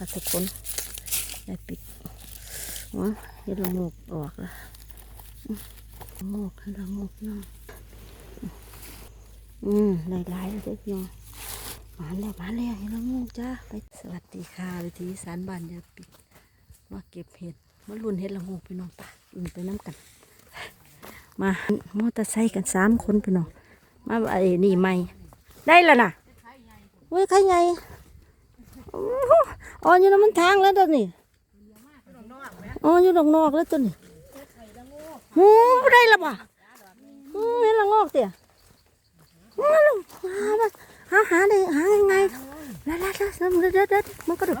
กระทุกคนได้ปิดหัวเห็ดละงกออกละงกให้ละโงกเนาะอืมหลายหลายๆแล้วเด็กน้องมาแล้วมาแล้วเห็ดละงกจ้าไปสวัสดีค่ะวิธีสารบ้านยาปิดมาเก็บเห็ดมาลุ่นเห็ดละโงกพี่น้องปะลุ่นไปน้ำกัน มามอเตอร์ไซค์กันสามคนพี่น้องมาไอ้นี่ไม่ได้แล้วนะเว้ยใครไง อ๋ออยู่น้ำมันทางแล้วตัวนี้อ๋ออยู่ดอกนอกแล้วตัวนี้โอ้บ่ได้ละบ่อืมเห็นละงอกเตี่ยมาลงหาหาได้หายังไงแล้วแล้วแล้วเด็ดเด็ดมันก็ดู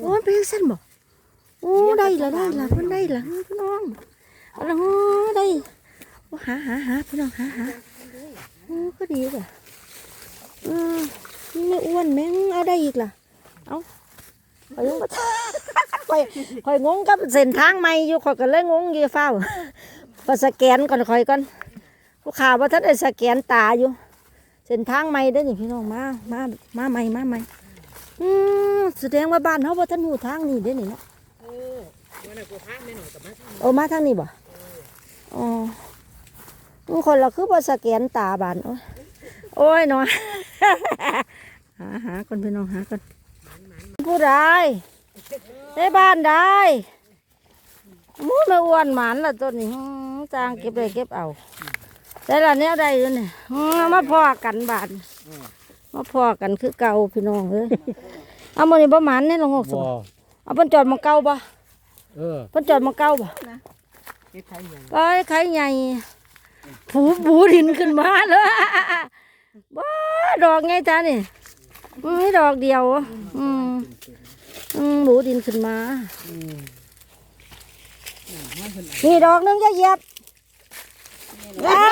โอ้ยเป็นเส้นบ่โอ้ได้ละได้ละมันได้ละพี่น้องละโอ้ได้โอ้หาหาหาพี่น้องหาหาโอ้ก็ดีเลยอืมไม่อ้วนแม่งเอาได้อีกล่ะ ข่อยยังบ่ข่อยข่อยงงกับเส้นทางใหม่อยู่ข่อยก็เลยงงอยู่เฝ้าพอสแกนก่อนข่อยก่อนผู้ข่าวว่าท่านได้สแกนตาอยู่ เส้นทางใหม่ได้อนี่พี่น้องมามามาใหม่มาใหม่อืมแสดงว่าบ้านเฮาบ่ทันหูทางนี่เด้อนี่เนาะเออมาหน่อยกูพากแม่หน่อยกับมาทำโอ้มาทางนี้บ่อ๋ออืมคนเราคือบ่สแกนตาบ้านโอ้ยโอ้ยเนาะหาหาคนพี่น้องหาคน ผู้ใดได้บ้านได้มูไม่อ้วนหมันละตัวนี้หือจางเก็บเลยเก็บเอาแต่ละเนี้ยได้อยู่เนี่ยหือมาพอกันบาทมาพอกันคือเก่าพี่น้องเอ้ยเอามันนี่ประมาณนี่ลงหกสิบบ่เอาเพิ่นจอดมาเก่าบ่เออเพิ่นจอดมาเก่าบ่เฮ็ดไทยอย่างก็ไข่ใหญ่ผูบูดินขึ้นมาเลยบ้าดอกไงจ้านี่อืมดอกเดียว อืม อืมบูดินขึ้นมา นี่ดอกหนึงจะเหยียบว้า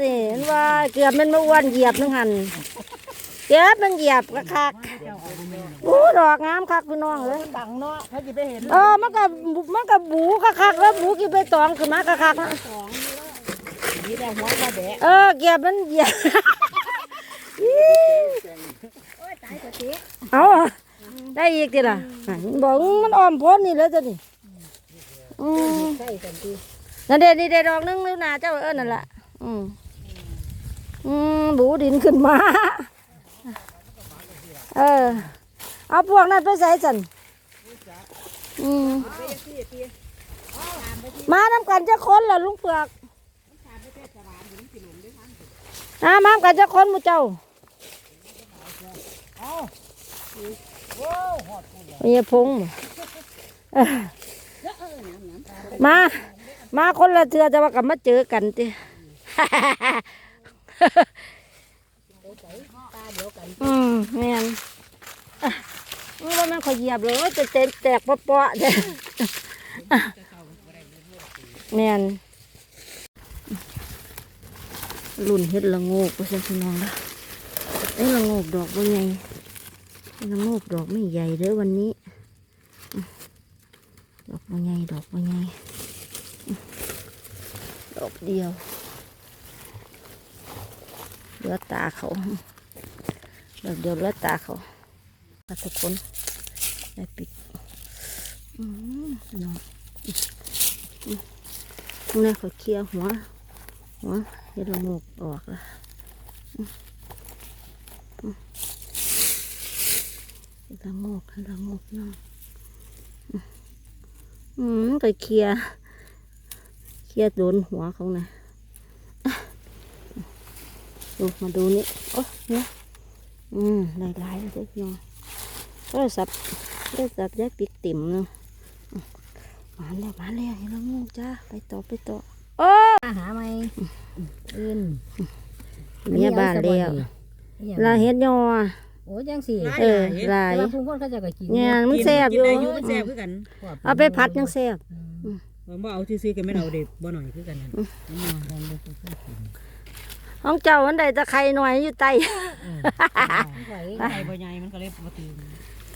นี่เห็นว่าเกือบมันมาอ้วนเหยียบนึงหันเกือบมันเหยียบกะคักๆบูดอกงามคักพี่น้องเลยบังเนาะเขาจะไปเห็นเออมันก็มันก็บูกะคักๆแล้วบูกี่ไปตองขึ้นมากะคักๆนะนี่แต่หัวมาแบะเออเกือบมันเหยียบ เอาได้อีกทีละบอกมันอ้อมพ้นนี่แล้วจ้ะนี่อืมใช่กันทีนั่นเด็นี่เด็ดอกนึงนิ้วนาเจ้าเอิญนั่นแหละอืมอืมบูดินขึ้นมา เออ เอาพวกนั้นไปใส่สันอืมมานำกันจะค้นล่ะลุงเปลือกอ่ามานำกันจะค้นมูเจ้า มีพงมา มาคนละเทือจะว่ากับมาเจอกันติอืมแม่นอ่ว่ามันขอยเหยียบเลยจะเต็มแตกเปาะๆเด้ออะแม่นลุ่นเฮ็ดละโงกว่าซั่นพี่น้องละไอ้ละโงกดอกบ่ใหญ่ ละโงกดอกไม่ใหญ่เด้อวันนี้ ดอกบ่ใหญ่ดอกบ่ใหญ่ดอกเดียวเลือตาเขาดี๋ยวเดียวเลือตาเขาค่ะทุกคนได้ปิดน้องอืมอืมนี่เขาเคลียหัว หัวเห็ดละโงกออกล้วอืมอืมเห็ด ละโงกเห็ดละโงกน้องอืมอืมไปเคลียร์เคลียร์โดนหัวเขานะอะดูมาดูนี่โอ้เนี่ยอืมหลายหลายๆเด็กน้อยโทรศัพท์โทรศัพท์ได้ปิดติ่มเนาะอืมมาแล้วมาแล้วเห็นแล้วงูจ้าไปต่อไปต่อโอ้มาหาไหมอื่นเมียบ้านแล้วลาเฮ็ดยอ โอ้ยังสิเออหลายแต่ว่าพุ่งคนเขาจะก็กินเนี่ยมันแซ่บอยู่กินได้อยู่มันแซ่บคือกันเอาไปพัดยังแซ่บผมบ่เอาซื้อๆกันไม่นเอาเด็กบ่หน่อยคือกันนั่นห้องเจ้ามันได้ตะไคร่หน่อยอยู่ไตใส่บ่ใหญ่มันก็เลยบ่ตื่น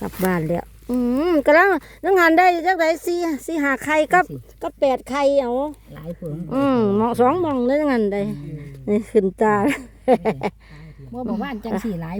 กลับบ้านแล้วอืมกำลังนังหันได้จักไดสี่สี่หาไข่กับกับแปดไข่เอาหลายผงอืมหมองสองหมองได้นังหันได้นี่ขึ้นตาเมื่อบอกว่าจังสี่หลาย